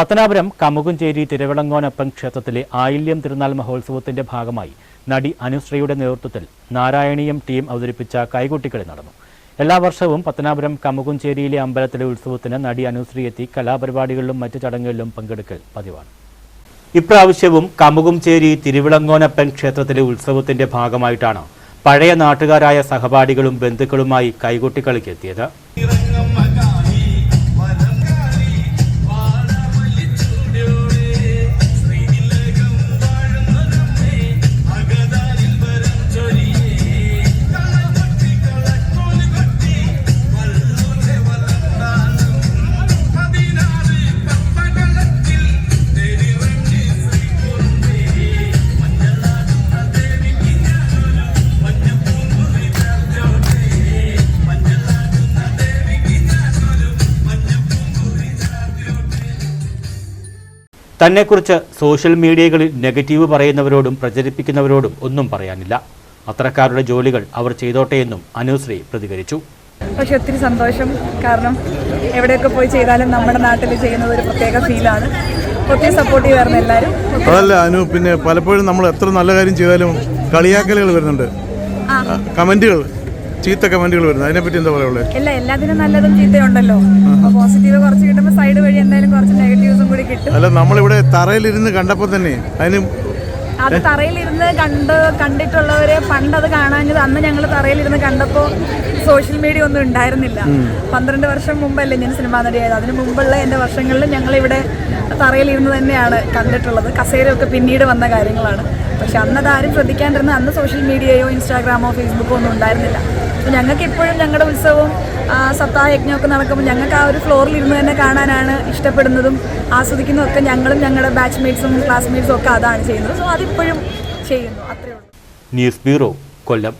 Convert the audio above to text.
പത്തനാപുരം കമുകുംചേരി തിരുവിളങ്ങോനപ്പൻ ക്ഷേത്രത്തിലെ ആയില്യം തിരുനാൾ മഹോത്സവത്തിന്റെ ഭാഗമായി നടി അനുശ്രീയുടെ നേതൃത്വത്തിൽ നാരായണീയം ടീം അവതരിപ്പിച്ച കൈകൊട്ടിക്കളി നടന്നു. എല്ലാ വർഷവും പത്തനാപുരം കമുകുംചേരിയിലെ അമ്പലത്തിലെ ഉത്സവത്തിന് നടി അനുശ്രീ എത്തി കലാപരിപാടികളിലും മറ്റ് ചടങ്ങുകളിലും പങ്കെടുക്കൽ പതിവാണ്. ഇപ്രാവശ്യവും കമുകുംചേരി തിരുവിളങ്ങോനപ്പൻ ക്ഷേത്രത്തിലെ ഉത്സവത്തിന്റെ ഭാഗമായിട്ടാണ് പഴയ നാട്ടുകാരായ സഹപാഠികളും ബന്ധുക്കളുമായി കൈകൊട്ടിക്കളിക്ക് തന്നെക്കുറിച്ച് സോഷ്യൽ മീഡിയകളിൽ നെഗറ്റീവ് പറയുന്നവരോടും പ്രചരിപ്പിക്കുന്നവരോടും ഒന്നും പറയാനില്ല. അത്തരക്കാരുടെ ജോലികൾ അവർ ചെയ്തോട്ടെയെന്നും അനുശ്രീ പ്രതികരിച്ചു. പക്ഷെ ഒത്തിരി സന്തോഷം. കാരണം എവിടെയൊക്കെ പോയി ചെയ്താലും നമ്മുടെ നാട്ടിൽ ചെയ്യുന്നത് ഒരു പ്രത്യേക ഫീലാണ് ഒത്തിരി സപ്പോർട്ട് ചെയ്യുന്ന എല്ലാവരും. അതല്ല അനു പിന്നെ പലപ്പോഴും നമ്മൾ എത്ര നല്ല കാര്യം ചെയ്താലും കളിയാക്കലുകൾ വരുന്നുണ്ട്. കമന്റുകൾ ചീത്ത കമന്റുകൾ വരുന്നു. അതിനെപ്പറ്റി എന്താ പറയുള്ളത് ഇല്ല എല്ലാത്തിനും നല്ലതും ചീത്തയുണ്ടല്ലോ. പോസിറ്റീവ് കുറച്ച് നമ്മളിവിടെ തറയിലിരുന്ന് കണ്ടപ്പോൾ തന്നെ അതിന് അത് തറയിലിരുന്ന് കണ്ട് കണ്ടിട്ടുള്ളവരെ പണ്ട് അത് കാണാഞ്ഞത് അന്ന് ഞങ്ങൾ തറയിലിരുന്ന് കണ്ടപ്പോൾ സോഷ്യൽ മീഡിയ ഒന്നും ഉണ്ടായിരുന്നില്ല. പന്ത്രണ്ട് വർഷം മുമ്പല്ലേ ഞാൻ സിനിമാ നടിയായത്. അതിന് മുമ്പുള്ള എന്റെ വർഷങ്ങളിൽ ഞങ്ങൾ ഞങ്ങളിവിടെ തറയിലിരുന്ന് തന്നെയാണ് കണ്ടിട്ടുള്ളത്. കസേരയൊക്കെ പിന്നീട് വന്ന കാര്യങ്ങളാണ്. പക്ഷെ അന്ന് ആരും ശ്രദ്ധിക്കാണ്ടിരുന്ന അന്ന് സോഷ്യൽ മീഡിയയോ ഇൻസ്റ്റാഗ്രാമോ ഫേസ്ബുക്കോ ഒന്നും ഉണ്ടായിരുന്നില്ല. അപ്പോൾ ഞങ്ങൾക്ക് എപ്പോഴും ഞങ്ങളുടെ ഉത്സവവും സപ്താഹയജ്ഞമൊക്കെ നടക്കുമ്പോൾ ഞങ്ങൾക്ക് ആ ഒരു ഫ്ലോറിൽ ഇരുന്ന് തന്നെ കാണാനാണ് ഇഷ്ടപ്പെടുന്നതും ആസ്വദിക്കുന്നതും ഒക്കെ ഞങ്ങളും ഞങ്ങളുടെ ബാച്ച്മേറ്റ്സും ക്ലാസ്മേറ്റ്സും ഒക്കെ അതാണ് ചെയ്യുന്നത്. സോ അതിപ്പോഴും ചെയ്യുന്നു. അത്രയേ ഉള്ളൂ. News bureau Kollam.